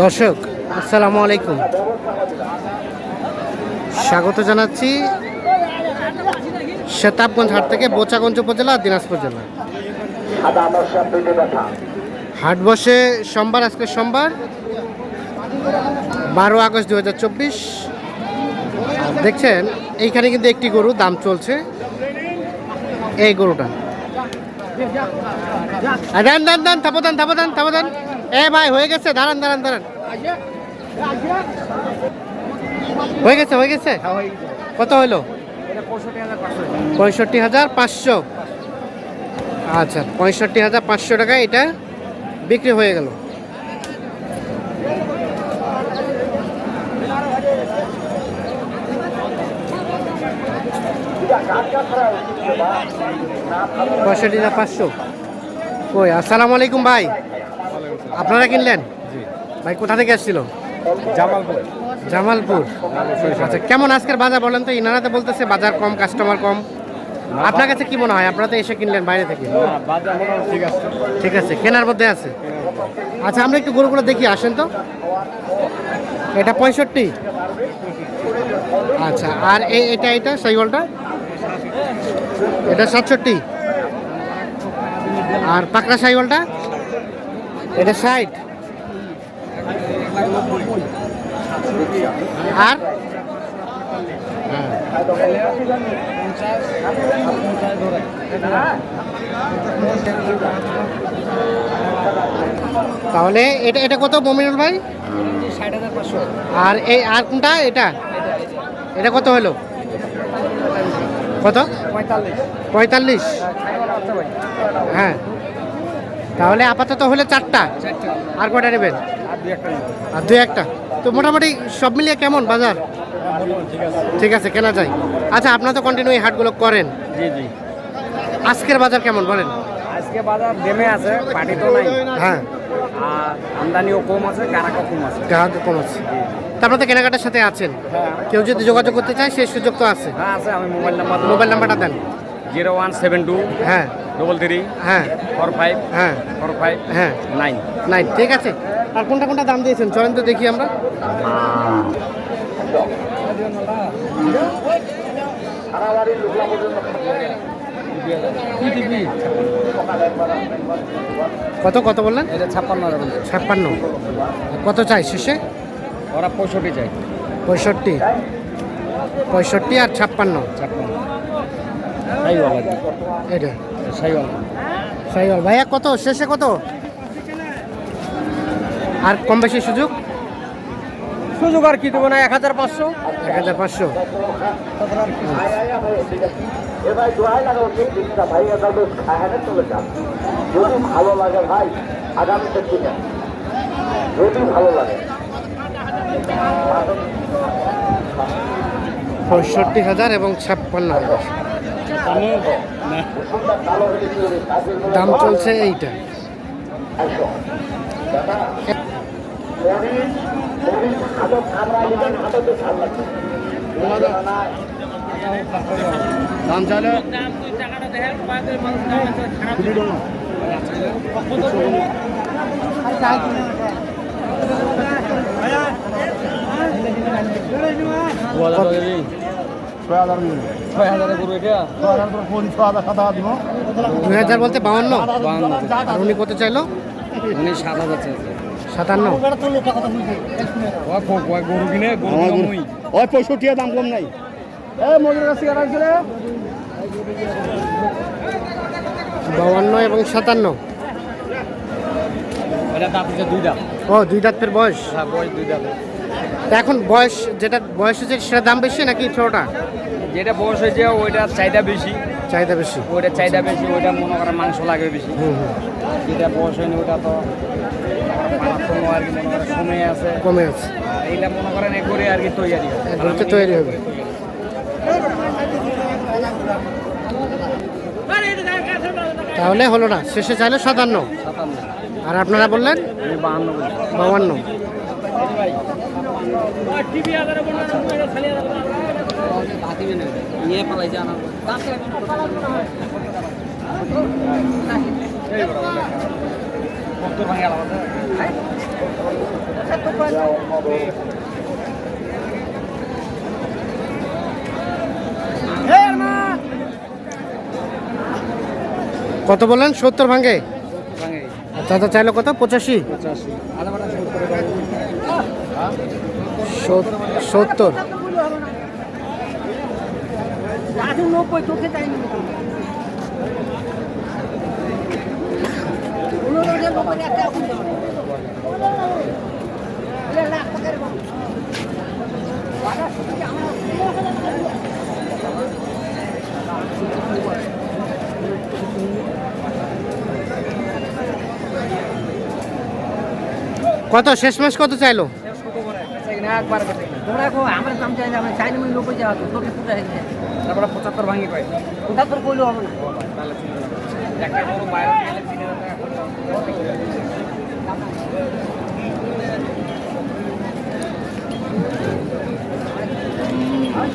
দর্শক, আসসালামু আলাইকুম। স্বাগত জানাচ্ছি শেতাবগঞ্জ হাট থেকে বোচাগঞ্জ উপজেলা, দিনাজপুর জেলা। হাট বসে সোমবার, আজকে সোমবার, বারো আগস্ট দু হাজার চব্বিশ। দেখছেন, এইখানে কিন্তু একটি গরু দাম চলছে। এই গরুটা। দান দান দান থাপো দান থাপো দান থাপো দান। এ ভাই হয়ে গেছে দাঁড়ান দাঁড়ান দাঁড়ান। হয়ে গেছে হয়ে গেছে? কত হলো? পঁয়ষট্টি হাজার পাঁচশো। আচ্ছা পঁয়ষট্টি হাজার পাঁচশো টাকা এটা বিক্রি হয়ে গেল। পঁয়ষট্টি হাজার পাঁচশো। কই আসসালামু আলাইকুম ভাই। আপনারা কিনলেন? ভাই কোথা থেকে আসছিল জামালপুর। জামালপুর। আচ্ছা কেমন আজকের বাজার বলেন তো? ইনারা তো বলতেছে বাজার কম কাস্টমার কম। আপনার কাছে কি মনে হয়? আপনারা তো এসে কিনলেন বাইরে থেকে। ঠিক আছে। ঠিক আছে কেনার মধ্যে আছে। আচ্ছা আমরা একটু গরুগুলো দেখি আসেন তো। এটা পঁয়ষট্টি। আচ্ছা আর এই এটা এটা সাইকেলটা এটা সাতষট্টি। আর পাকড়া সাইকেলটা এটা ষাট। আর। তাহলে এটা এটা কত মমিনুল ভাই? আর এই আর কোনটা? এটা? এটা কত হলো? কত? পঁয়তাল্লিশ। পঁয়তাল্লিশ। হ্যাঁ। তাহলে আপাতত হলে চারটা। আর কটা নেবেন? আর দু একটা দুই একটা। তো মোটামুটি সব মিলিয়ে কেমন বাজার? ঠিক আছে। কেনা যায়। আচ্ছা আপনারা তো কন্টিনিউ এই হাটগুলো করেন। জি জি। আজকের বাজার কেমন বলেন? আজকে বাজার দেমে আছে পাটি তো নাই। হ্যাঁ। আর আমদানিও কম আছে গ্রাহকও কম আছে। গ্রাহক কম আছে। তারপরে তো কেনাকাটার সাথে আছেন। হ্যাঁ। কেউ যদি যোগাযোগ করতে চায় সেই সুযোগ তো আছে। হ্যাঁ আছে আমি মোবাইল নাম্বার মোবাইল নাম্বারটা দেন। জিরো ওয়ান সেভেন টু হ্যাঁ। ডবল থ্রি হ্যাঁ। ফোর ফাইভ হ্যাঁ। ফোর ফাইভ হ্যাঁ। নাইন নাই ঠিক আছে। আর কোনটা কোনটা দাম দিয়েছেন? চলেন তো দেখি আমরা। কত কত বললেন? এটা ছাপ্পান্ন ছাপ্পান্ন। কত চাই শেষে? ওরা পঁয়ষট্টি চাই। পঁয়ষট্টি। পঁয়ষট্টি আর ছাপ্পান্ন। ছাপ্পান্ন। এটা। সাইওয়াল। সাইওয়াল। ভাইয়া কত? শেষে কত? আর কম বেশি সুযোগ? সুযোগ আর কি দেবো না? এক হাজার পাঁচশো? এক হাজার পাঁচশো। ভালো লাগে ভাই আগামীতে কিনে যদি ভালো লাগে। পঁয়ষট্টি হাজার এবং ছাপ্পান্ন হাজার। দাম চলছে এইটা। দাম চাইলে ছয় হাজারে গরু এটা? দুই হাজার বলতে বাউন্ন? আর উনি কত চাইলো? উনি সাত হাজার চাইছে। সাতান্ন? গরু কিনে দাম ওই। ওই পঁয়ষট্টি দাম কম নাই বাউন্ন এবং সাতান্ন ও দুই দাঁতের বয়স। হ্যাঁ বয়স দুই দাঁত এখন বয়স যেটা বয়স হচ্ছে সেটা দাম বেশি নাকি ছোটটা? যেটা বয়স হয়েছে ওইটার চাহিদা বেশি। চাহিদা বেশি। ওইটার চাহিদা বেশি ওইটা মনে করেন মাংস লাগে বেশি। যেটা বয়স হয়নি ওইটা তো আর কি মনে করেন আছে। কমে আছে। এইটা মনে করেন একবারে আর কি তৈরি তো তৈরি হবে। তাহলে হলো না শেষে চাইলে সাতান্ন। আর আপনারা বললেন? বাউান্ন নিয়ে পালাই জানা কত বললেন? সত্তর ভাঙ্গে ভাঙে চাচা চাইলো কত? পঁচাশি। সত্তর। নব্বই চোখে চাইনি কত? শেষ মাস কত চাইলো? একবার কেটে তোমরা কো আমরা দাম চাই আমরা চাইনি আমি নব্বই যাওয়া তো তোকে কোথায় হেঁটে তারপরে পঁচাত্তর ভাঙি পাই কোথা তোর কইলো হবে না। তাহলে চিন্তা নেই। একটা গরু বাইরে গেলে তিন হাজার টাকা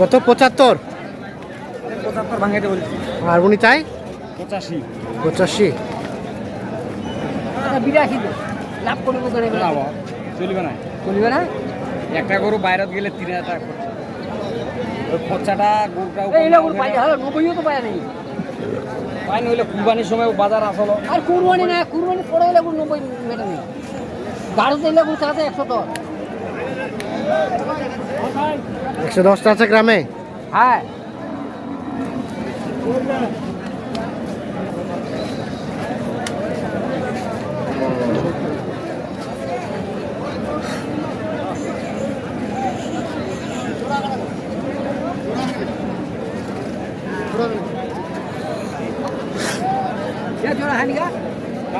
কত? পঁচাত্তর? পঁচাত্তর ভাঙাইতে বলছি। আর উনি চাই? পঁচাশি। পঁচাশি। আচ্ছা বিরাশি লাভ করব চলবে না। চলবে না? একটা গরু বাইরে গেলে তিন হাজার টাকা খরচ। ওই খরচাটা গরুটা হলো নব্বইও তো পায় নাই। পাই নইলে কুরবানির সময় বাজার আসলো। আর কুরবানি না কুরবানি পড়ে গেলে কোনো নব্বই মেটে নেই। গাড়িতে এলে আছে একশো দশ। একশো দশটা আছে গ্রামে? হ্যাঁ।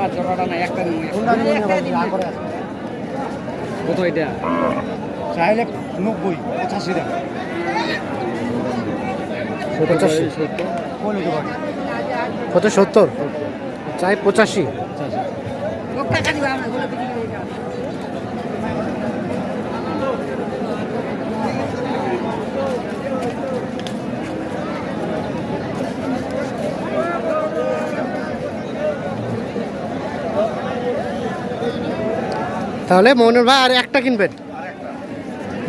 জোড়াটা না একটা কত এটা চাইলে নব্বই পঁচাশি টাকা কত সত্তর? চাই পঁচাশি একটা কাটি আমরা গুলো বিক্রি করে যাও তাহলে মনোর ভাই আর একটা কিনবেন।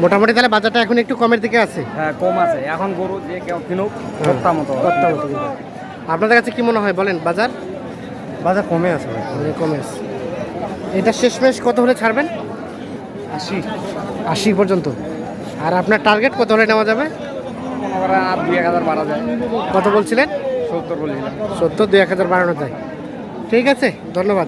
মোটামুটি তাহলে বাজারটা এখন একটু কমের দিকে আছে। হ্যাঁ কম আছে। এখন গরু যে কেউ কিনুক সপ্তাহ মতো। কত্তা মতো আপনাদের কাছে কি মনে হয় বলেন বাজার? বাজার কমে আছে। ভাই মানে কমে আছে। এটা শেষমেশ কত হলে ছাড়বেন? আশি। আশি পর্যন্ত। আর আপনার টার্গেট কত হলে নেওয়া যাবে? আর দুই এক হাজার বাড়া যায়। কত বলছিলেন? সত্তর বলছিলাম। সত্তর দুই এক হাজার বাড়ানো যায়। ঠিক আছে ধন্যবাদ।